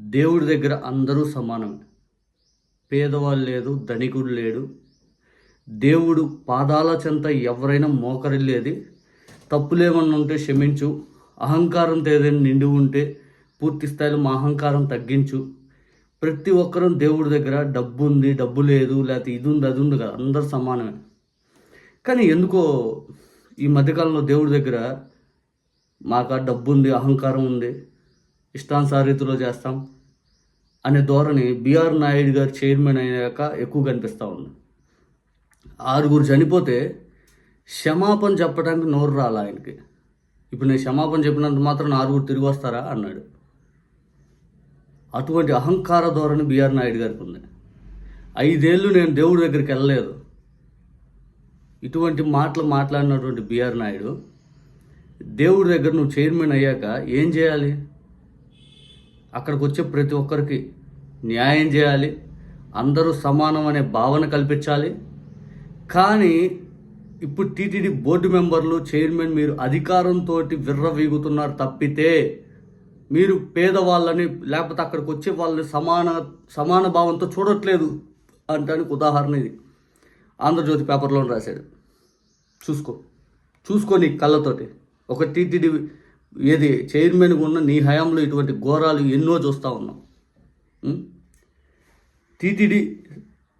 దేవుడి దగ్గర అందరూ సమానమే పేదవాళ్ళు లేదు ధనికుడు లేడు. దేవుడు పాదాల చెంత ఎవరైనా మోకరిల్లేది. తప్పులేమన్నా ఉంటే క్షమించు. అహంకారంతో ఏదైనా నిండి ఉంటే పూర్తి స్థాయిలో మా అహంకారం తగ్గించు. ప్రతి ఒక్కరూ దేవుడి దగ్గర డబ్బు ఉంది డబ్బు లేదు లేకపోతే ఇది ఉంది అది ఉంది కదా అందరు సమానమే. కానీ ఎందుకో ఈ మధ్యకాలంలో దేవుడి దగ్గర మాకు డబ్బు ఉంది అహంకారం ఉంది. ఇష్టానుసార రీతిలో చేస్తాం అనే ధోరణి బీఆర్ నాయుడు గారు చైర్మన్ అయ్యాక ఎక్కువ కనిపిస్తూ ఉంది. ఆరుగురు చనిపోతే క్షమాపణ చెప్పడానికి నోరు రాల ఆయనకి. ఇప్పుడు నేను క్షమాపణ చెప్పినంత మాత్రం ఆరుగురు తిరిగి వస్తారా అన్నాడు. అటువంటి అహంకార ధోరణి బీఆర్ నాయుడు గారికి ఉంది. ఐదేళ్ళు నేను దేవుడి దగ్గరికి వెళ్ళలేదు. ఇటువంటి మాటలు మాట్లాడినటువంటి బీఆర్ నాయుడు దేవుడి దగ్గర నువ్వు చైర్మన్ అయ్యాక ఏం చేయాలి? అక్కడికి వచ్చే ప్రతి ఒక్కరికి న్యాయం చేయాలి అందరూ సమానం అనే భావన కల్పించాలి. కానీ ఇప్పుడు టీటీడీ బోర్డు మెంబర్లు చైర్మన్ మీరు అధికారంతో విర్రవీగుతున్నారు తప్పితే మీరు పేదవాళ్ళని లేకపోతే అక్కడికి వచ్చే వాళ్ళని సమాన సమాన భావంతో చూడట్లేదు అంటానికి ఉదాహరణ ఇది. ఆంధ్రజ్యోతి పేపర్లో రాశాడు. చూసుకో చూసుకో నీ కళ్ళతోటి. ఒక టీటీడీ ఏది చైర్మన్గా ఉన్న నీ హయాంలో ఇటువంటి ఘోరాలు ఎన్నో చూస్తూ ఉన్నాం. టీటీడీ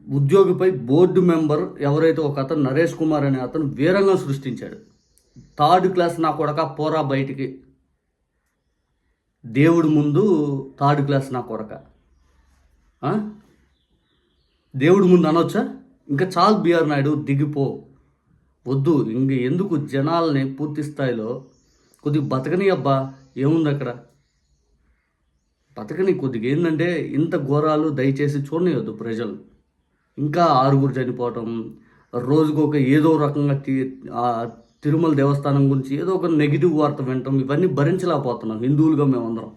ఉద్యోగిపై బోర్డు మెంబర్ ఎవరైతే ఒక అతను నరేష్ కుమార్ అనే అతను వీరంగం సృష్టించాడు. థర్డ్ క్లాస్ నా కొడక పోరా బయటికి. దేవుడి ముందు థర్డ్ క్లాస్ నా కొడక. దేవుడి ముందు అనొచ్చా? ఇంకా చాలు బిఆర్ నాయుడు దిగిపో. వద్దు ఇంక ఎందుకు జనాల్ని పూర్తి స్థాయిలో కొద్దిగా బతకని అబ్బా ఏముంది అక్కడ? బతకని కొద్దిగా ఏంటంటే ఇంత ఘోరాలు దయచేసి చూడనియొద్దు ప్రజలు. ఇంకా ఆరుగురు చనిపోవటం రోజుకు ఒక ఏదో రకంగా తిరుమల దేవస్థానం గురించి ఏదో ఒక నెగిటివ్ వార్త వినటం ఇవన్నీ భరించలేకపోతున్నాం హిందువులుగా మేమందరం.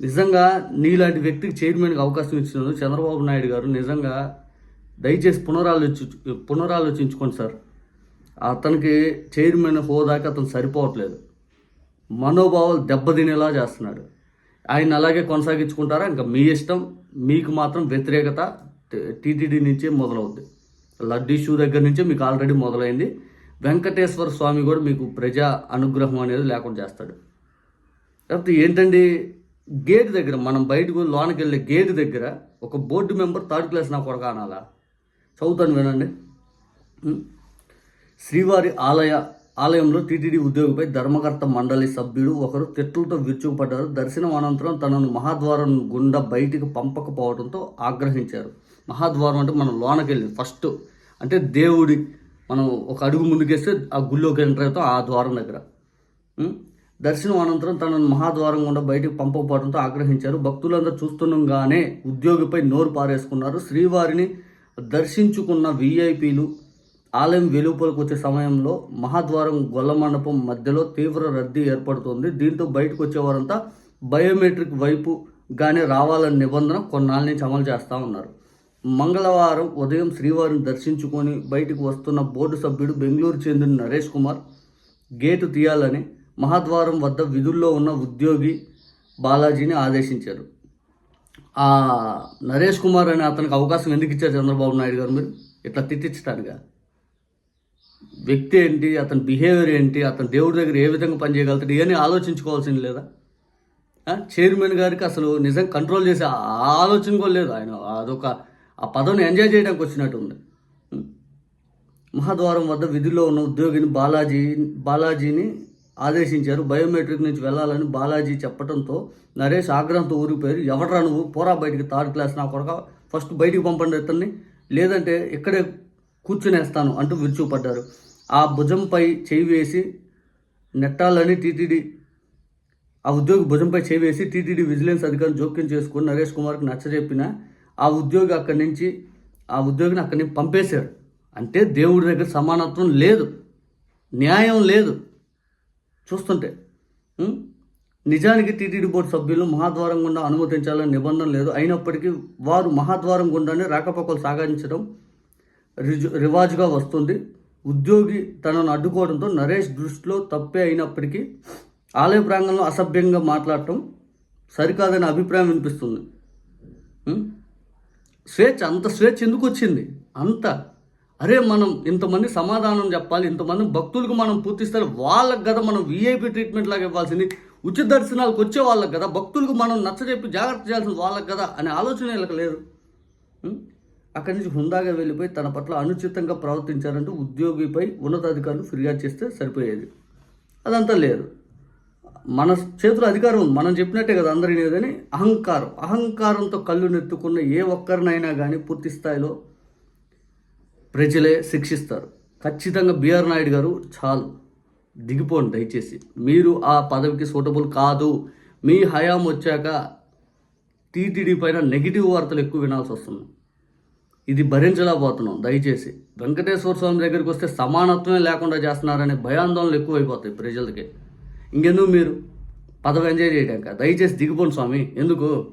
నిజంగా నీలాంటి వ్యక్తికి చైర్మన్కి అవకాశం ఇచ్చినందుకు చంద్రబాబు నాయుడు గారు నిజంగా దయచేసి పునరాలోచి పునరాలోచించుకోండి సార్. అతనికి చైర్మన్ హోదాకి అతను సరిపోవట్లేదు. మనోభావాలు దెబ్బతినేలా చేస్తున్నాడు. ఆయన అలాగే కొనసాగించుకుంటారా? ఇంకా మీ ఇష్టం మీకు మాత్రం వ్యతిరేకత టీటీడీ నుంచే మొదలవుద్ది. లడ్డు ఇష్యూ దగ్గర నుంచే మీకు ఆల్రెడీ మొదలైంది. వెంకటేశ్వర స్వామి కూడా మీకు ప్రజా అనుగ్రహం అనేది లేకుండా చేస్తాడు. లేకపోతే ఏంటండి? గేట్ దగ్గర మనం బయటకు లోనకి వెళ్ళే గేట్ దగ్గర ఒక బోర్డు మెంబర్ థర్డ్ క్లాస్ నా కొడక అనాలా? చదువుతాను వినండి. శ్రీవారి ఆలయ ఆలయంలో టీటీడీ ఉద్యోగిపై ధర్మకర్త మండలి సభ్యుడు ఒకరు తిట్లతో విరుచుకుపడ్డారు. దర్శనం అనంతరం తనను మహాద్వారం గుండా బయటికి పంపకపోవడంతో ఆగ్రహించారు. మహాద్వారం అంటే మనం లోనకెళ్ళి ఫస్ట్ అంటే దేవుడి మనం ఒక అడుగు ముందుకేస్తే ఆ గుళ్ళోకి ఎంటర్ అవుతాం ఆ ద్వారం దగ్గర. దర్శనం అనంతరం తనను మహాద్వారం గుండా బయటికి పంపకపోవడంతో ఆగ్రహించారు. భక్తులందరూ చూస్తుండగానే ఉద్యోగిపై నోరు పారేసుకున్నారు. శ్రీవారిని దర్శించుకున్న వీఐపీలు ఆలయం వెలుపలకు వచ్చే సమయంలో మహాద్వారం గొల్ల మండపం మధ్యలో తీవ్ర రద్దీ ఏర్పడుతుంది. దీంతో బయటకు వచ్చేవారంతా బయోమెట్రిక్ వైపు గానే రావాలనే నిబంధన కొన్నాళ్ళ నుంచి అమలు చేస్తూ ఉన్నారు. మంగళవారం ఉదయం శ్రీవారిని దర్శించుకొని బయటకు వస్తున్న బోర్డు సభ్యుడు బెంగళూరు చెందిన నరేష్ కుమార్ గేటు తీయాలని మహాద్వారం వద్ద విధుల్లో ఉన్న ఉద్యోగి బాలాజీని ఆదేశించారు. ఆ నరేష్ కుమార్ అనే అతనికి అవకాశం ఎందుకు ఇచ్చారు చంద్రబాబు నాయుడు గారు మీరు? ఇట్లా తిట్టించడానిగా వ్యక్తి ఏంటి అతని బిహేవియర్ ఏంటి అతను దేవుడి దగ్గర ఏ విధంగా పనిచేయగలుగుతాడు ఇవన్నీ ఆలోచించుకోవాల్సింది లేదా? చైర్మన్ గారికి అసలు నిజం కంట్రోల్ చేసే ఆ ఆలోచన కూడా లేదు. ఆయన అదొక ఆ పదవిని ఎంజాయ్ చేయడానికి వచ్చినట్టు ఉంది. మహాద్వారం వద్ద విధుల్లో ఉన్న ఉద్యోగిని బాలాజీ బాలాజీని ఆదేశించారు. బయోమెట్రిక్ నుంచి వెళ్ళాలని బాలాజీ చెప్పడంతో నరేష్ ఆగ్రహంతో ఊరిపోయారు ఎవడరా నువ్వు? పోరా బయటికి థర్డ్ క్లాస్ నా కొడక. ఫస్ట్ బయటికి పంపండి ఇతన్ని. లేదంటే ఇక్కడే కూర్చునేస్తాను అంటూ విరుచుపడ్డారు ఆ భుజంపై చేయి వేసి నెట్టాలని టీటీడీ ఆ ఉద్యోగి భుజంపై చేయి వేసి టీటీడీ విజిలెన్స్ అధికారిని జోక్యం చేసుకుని నరేష్ కుమార్కి నచ్చజెప్పిన ఆ ఉద్యోగి అక్కడి నుంచి ఆ ఉద్యోగిని అక్కడి నుంచి పంపేశారు. అంటే దేవుడి దగ్గర సమానత్వం లేదు న్యాయం లేదు. చూస్తుంటే నిజానికి టీటీడీ బోర్డు సభ్యులు మహాద్వారం గుండా అనుమతించాలని నిబంధన లేదు. అయినప్పటికీ వారు మహాద్వారం గుండానే రాకపోకలు సాగించడం రిజు రివాజుగా వస్తుంది. ఉద్యోగి తనను అడ్డుకోవడంతో నరేష్ దృష్టిలో తప్పే అయినప్పటికీ ఆలయ ప్రాంగణంలో అసభ్యంగా మాట్లాడటం సరికాదనే అభిప్రాయం వినిపిస్తుంది. స్వేచ్ఛ అంత స్వేచ్ఛ ఎందుకు వచ్చింది? అంత. అరే మనం ఇంతమంది సమాధానం చెప్పాలి ఇంతమంది భక్తులకు మనం పూర్తిస్తే వాళ్ళకి కదా మనం వీఐపీ ట్రీట్మెంట్ లాగా ఇవ్వాల్సింది. ఉచిత దర్శనాలకు వచ్చే వాళ్ళకి కదా భక్తులకు మనం నచ్చజెప్పి జాగ్రత్త చేయాల్సింది వాళ్ళకి కదా అనే ఆలోచన వీళ్ళకి లేదు. అక్కడి నుంచి హుందాగా వెళ్ళిపోయి తన పట్ల అనుచితంగా ప్రవర్తించారంటూ ఉద్యోగిపై ఉన్నతాధికారులు ఫిర్యాదు చేస్తే సరిపోయేది. అదంతా లేదు. మన చేతిలో అధికారం ఉంది. మనం చెప్పినట్టే కదా అందరి కానీ అహంకారం. అహంకారంతో కళ్ళు నెత్తుకున్న ఏ ఒక్కరినైనా కానీ పూర్తి స్థాయిలో ప్రజలే శిక్షిస్తారు. ఖచ్చితంగా బిఆర్ నాయుడు గారు చాలు. దిగిపోండి దయచేసి. మీరు ఆ పదవికి సూటబుల్ కాదు. మీ హయాం వచ్చాక టీటీడీ పైన నెగిటివ్ వార్తలు ఎక్కువ వినాల్సి వస్తుంది. ఇది భరించలేకపోతున్నాం దయచేసి. వెంకటేశ్వర స్వామి దగ్గరికి వస్తే సమానత్వమే లేకుండా చేస్తున్నారనే భయాందోళనలు ఎక్కువైపోతాయి ప్రజలకి. ఇంకెందుకు మీరు? పదవి ఎంజాయ్ చేయడాక దయచేసి దిగిపోండి స్వామి. ఎందుకు?